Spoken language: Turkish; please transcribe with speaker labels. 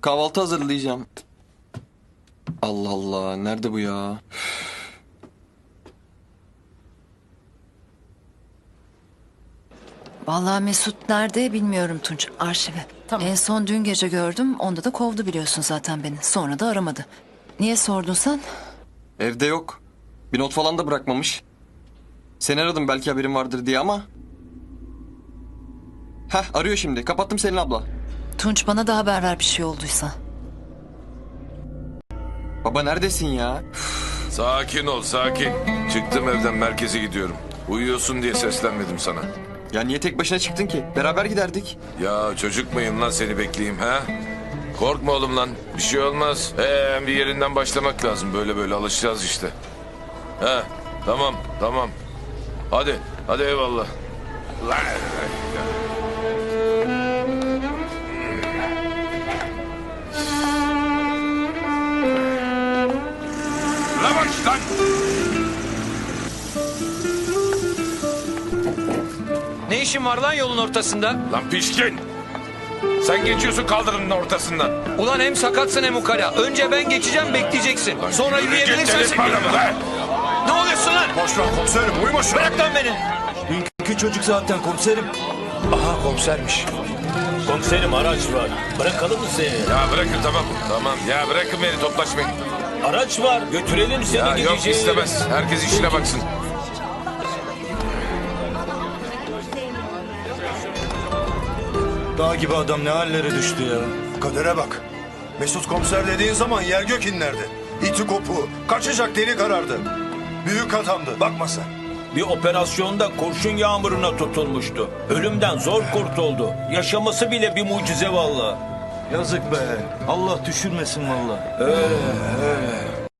Speaker 1: Kahvaltı hazırlayacağım. Allah Allah. Nerede bu ya?
Speaker 2: Vallahi Mesut nerede bilmiyorum Tunç. Arşive. En son dün gece gördüm. Onda da kovdu biliyorsun zaten beni. Sonra da aramadı. Niye sordun sen?
Speaker 1: Evde yok. Bir not falan da bırakmamış. Seni aradım belki haberin vardır diye ama... Heh arıyor şimdi. Kapattım Selin abla.
Speaker 2: Tunç bana da haber ver bir şey olduysa.
Speaker 1: Baba neredesin ya?
Speaker 3: Sakin ol sakin. Çıktım evden merkeze gidiyorum. Uyuyorsun diye seslenmedim sana.
Speaker 1: Ya niye tek başına çıktın ki? Beraber giderdik.
Speaker 3: Ya çocuk muyum lan seni bekleyeyim ha? Korkma oğlum lan. Bir şey olmaz. Ee, bir yerinden başlamak lazım. Böyle böyle alışacağız işte. He tamam tamam. Hadi hadi eyvallah. Lan. Lan.
Speaker 4: Ne işin var lan yolun ortasında?
Speaker 3: Lan pişkin. Sen geçiyorsun kaldırımın ortasından.
Speaker 4: Ulan hem sakatsın hem ukala. Önce ben geçeceğim bekleyeceksin. Sonra
Speaker 3: Yürü git
Speaker 4: yürüyebilirsen...
Speaker 3: be.
Speaker 4: Ne oluyorsun lan?
Speaker 5: Boş ver komiserim uyuma şu
Speaker 4: Bırak lan beni.
Speaker 5: Dünkü çocuk zaten komiserim.
Speaker 6: Aha komisermiş. Komiserim araç var. Bırakalım mı seni?
Speaker 3: Ya bırakın tamam. Tamam ya bırakın beni toplaşmayın.
Speaker 6: Araç var. Götürelim seni
Speaker 3: Ya yok
Speaker 6: gideceğin yere.
Speaker 3: istemez. Herkes işine baksın.
Speaker 5: Dağ gibi adam ne hallere düştü ya.
Speaker 7: Kadere bak. Mesut komiser dediğin zaman yer gök inlerdi. İti kopu, kaçacak deli karardı. Büyük adamdı, bakma sen.
Speaker 6: Bir operasyonda kurşun yağmuruna tutulmuştu. Ölümden zor kurtuldu. Yaşaması bile bir mucize valla.
Speaker 5: Yazık be. Allah düşürmesin valla.
Speaker 6: Öyle öyle.